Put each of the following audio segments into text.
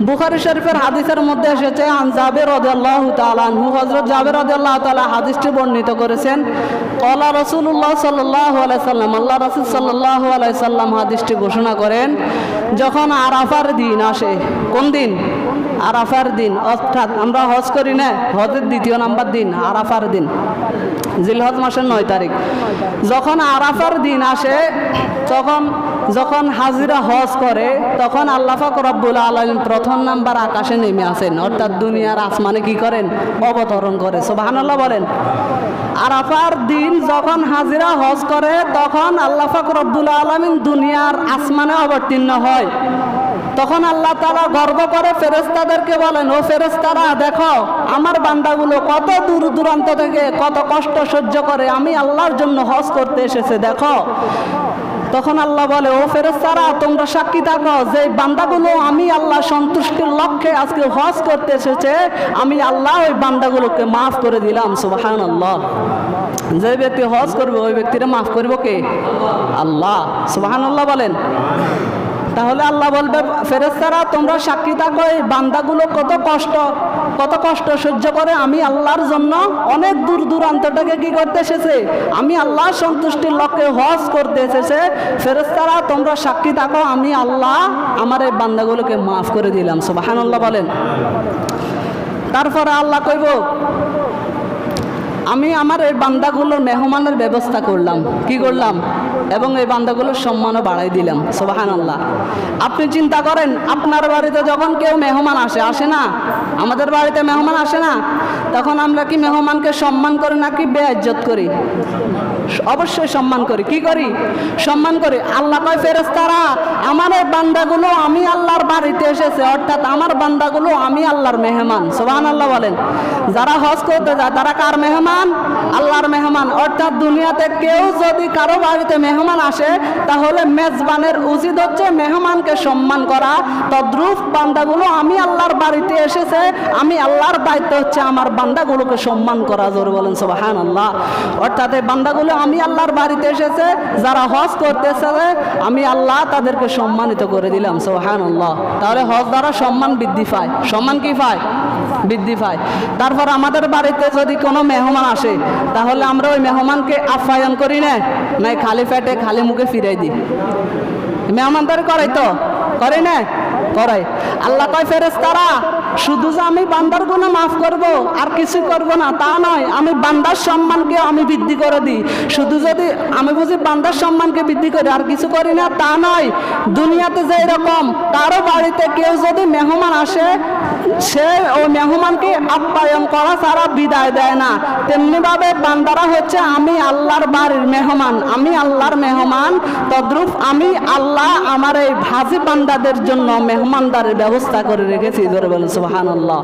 বুখারি শরীফের হাদিসের মধ্যে এসেছে জাবের রাদিয়াল্লাহু তাআলা হজরত জাবের রাদিয়াল্লাহু তাআলা হাদিসটি বর্ণিত করেছেন কলা রসুল্লাহ সাল্লাহ আলাইহি সাল্লাম আল্লাহ রাসূল সাল্লাল্লাহু আলাইহি সাল্লাম হাদিসটি ঘোষণা করেন যখন আরাফার দিন আসে, কোন দিন? আরাফার দিন। অর্থাৎ আমরা হজ করি না, হজের দ্বিতীয় নাম্বার দিন, আরাফার দিন। জিলহজ মাসের নয় তারিখ। যখন আরাফার দিন আসে, তখন, যখন হাজিরা হজ করে, তখন আল্লাহ পাক রব্বুল আলামিন প্রথম নাম্বার আকাশে নেমে আসেন। অর্থাৎ দুনিয়ার আসমানে কি করেন? অবতরণ করে। সুবহানাল্লাহ বলেন। আরাফার দিন যখন হাজিরা হজ করে, তখন আল্লাহ পাক রব্বুল আলামিন দুনিয়ার আসমানে অবতীর্ণ হয়। তখন আল্লাহ তারা গর্ব করে ফেরেস্তাদেরকে বলেন, ও ফেরেস্তারা দেখো, আমার বান্দাগুলো কত দূর দূরান্ত থেকে কত কষ্ট সহ্য করে, আমি আল্লাহর জন্য হজ করতে এসেছে, দেখো। তখন আল্লাহ বলে, ও ফেরেস্তারা তোমরা সাক্ষী থাকো, যে বান্দাগুলো আমি আল্লাহ সন্তুষ্টির লক্ষ্যে আজকে হজ করতে এসেছে, আমি আল্লাহ ওই বান্দাগুলোকে মাফ করে দিলাম সুবাহান আল্লাহ যে ব্যক্তি হজ করবে, ওই ব্যক্তিরা মাফ করব কে? আল্লাহ। সুবাহান আল্লাহ বলেন। তাহলে আল্লাহ বলবে ফেরেস্তারা তোমরা সাক্ষী থাকো, এই বান্দাগুলো কত কষ্ট কত কষ্ট সহ্য করে। আমি আল্লাহর জন্য অনেক দূর দূরান্তটাকে কি করতে এসেছে? আমি আল্লাহ সন্তুষ্টির লক্ষ্যে হজ করতে এসেছে। ফেরেস্তারা তোমরা সাক্ষী থাকো, আমি আল্লাহ আমার এই বান্দাগুলোকে মাফ করে দিলাম। সুবাহান আল্লাহ বলেন। তারপরে আল্লাহ কইব আমি আমার এই বান্দাগুলোর মেহমানের ব্যবস্থা করলাম। কি করলাম? এবং এই বান্দাগুলোর সম্মানও বাড়াই দিলাম। সোবাহান আল্লাহ আপনি চিন্তা করেন, আপনার বাড়িতে যখন কেউ মেহমান আসে আসে না? আমাদের বাড়িতে মেহমান আসে না? তখন আমরা কি মেহমানকে সম্মান করি নাকি বেআজ্জত করি? অবশ্যই সম্মান করি। কি করি? সম্মান করি। আল্লাহ কয় ফেরেস্তারা আমার এই বান্দাগুলো আমি আল্লাহর বাড়িতে এসেছে। অর্থাৎ আমার বান্দাগুলো আমি আল্লাহর মেহমান। সোবাহান আল্লাহ বলেন। যারা হজ করতে যায়, তারা কার মেহমান? আল্লাহর মেহমান। অর্থাৎ দুনিয়াতে কেউ যদি কারও বাড়িতে মেহমান আসে, তাহলে মেজবানের উচিত হচ্ছে মেহমানকে সম্মান করা। তদ্রুপ বান্দাগুলো, আমি আল্লাহর বাড়িতে এসেছে, আমি আল্লাহর দায়িত্ব হচ্ছে আমার বান্দাগুলোকে সম্মান করা। জোর বলেন সোবাহান আল্লাহ অর্থাৎ এই বান্দাগুলো, আমি আল্লাহর বাড়িতে এসেছে, যারা হজ করতেছে, আমি আল্লাহ তাদেরকে সম্মানিত করে দিলাম সোহান আল্লাহ তাহলে হজ দ্বারা সম্মান বৃদ্ধি পায়। সম্মান কি পায়? বৃদ্ধি পায়। তারপর আমাদের বাড়িতে যদি কোনো মেহমান আসে। তাহলে আমরা ওই মেহমানকে আপ্যায়ন করি না? নাই, খালি পেটে, খালি মুখে ফিরাই দিই। মেহমানদারি করাই তো। করে না? করাই। আল্লাহ কয় ফেরেস তারা শুধু যে আমি বান্দার গুণে মাফ করব, আর কিছু করব না, তা নয়। আমি বান্দার সম্মানকে আমি বৃদ্ধি করে দিই। শুধু যদি আমি বুঝি বান্দার সম্মানকে বৃদ্ধি করি, আর কিছু করি না, তা নয়। দুনিয়াতে যে এরকম কারও বাড়িতে কেউ যদি মেহমান আসে সে ওই মেহমানকে আপ্যায়ন করা ছাড়া বিদায় দেয় না। তেমনিভাবে বান্দারা হচ্ছে, আমি আল্লাহর বাড়ির মেহমান, আমি আল্লাহর মেহমান, তদ্রুপ আমি আল্লাহ আমার এই ভাজি বান্দাদের জন্য মেহমানদারির ব্যবস্থা করে রেখেছি। ধরে বলেন সুবাহান আল্লাহ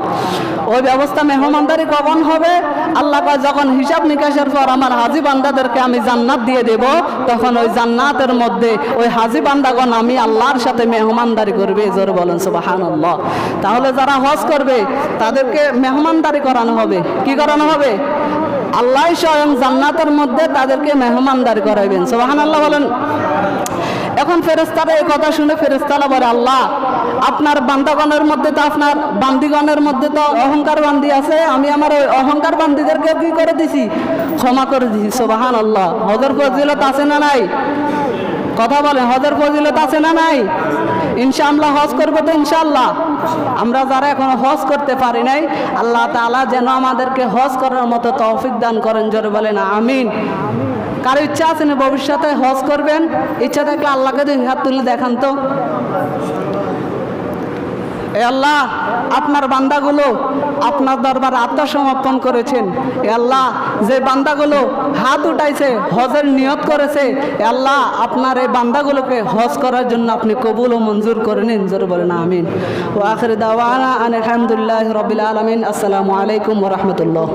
ওই ব্যবস্থা মেহমানদারি কখন হবে? আল্লাহ যখন হিসাব নিকাশের পর আমার হাজি বান্দাদেরকে আমি জান্নাত দিয়ে দেব, তখন ওই জান্নাতের মধ্যে ওই হাজি বান্দাগণ আমি আল্লাহর সাথে মেহমানদারি করবে। জোর বলেন সুবাহান আল্লাহ তাহলে যারা হজ করবে, তাদেরকে মেহমানদারি করানো হবে। কি করানো হবে? আল্লাহ স্বয়ং জান্নাতের মধ্যে তাদেরকে মেহমানদারি করাইবেন। সোহান আল্লাহ বলেন। এখন ফেরেস্তারা এই কথা শুনে ফেরেস্তারা বলে, আল্লাহ, আপনার বান্দাগণের মধ্যে তো আপনার বান্দিগণের মধ্যে তো অহংকার বান্দি আছে। আমি আমার ওই অহংকার বান্দিদেরকে কি করে দিছি? ক্ষমা করে দিছি। সোবাহান আল্লাহ হজর ফজিলত আছে না নাই? কথা বলেন, হজর ফজিলত আছে না নাই? ইনশাআল্লাহ হজ করব তো ইনশাল্লাহ আমরা যারা এখন হজ করতে পারি নাই, আল্লাহ তালা যেন আমাদেরকে হজ করার মতো তৌফিক দান করেন, জোরে বলেন, আমিন। কারও ইচ্ছা আছে না ভবিষ্যতে হজ করবেন? ইচ্ছা থাকলে আল্লাহকে দুই হাত তুলে দেখান তো। এ আল্লাহ, আপনার বান্দাগুলো আপনার দরবার আত্মসমর্পণ করেছেন। এ আল্লাহ, যে বান্দাগুলো হাত উঠাইছে, হজের নিয়ত করেছে, এ আল্লাহ, আপনার এই বান্দাগুলোকে হজ করার জন্য আপনি কবুল ও মঞ্জুর করে নিন। জোর বলেন, আমিন। ও আখরে দাওয়ানা আলহামদুলিল্লাহ রবিল আলমিন। আসসালামু আলাইকুম রহমতুল্লাহ।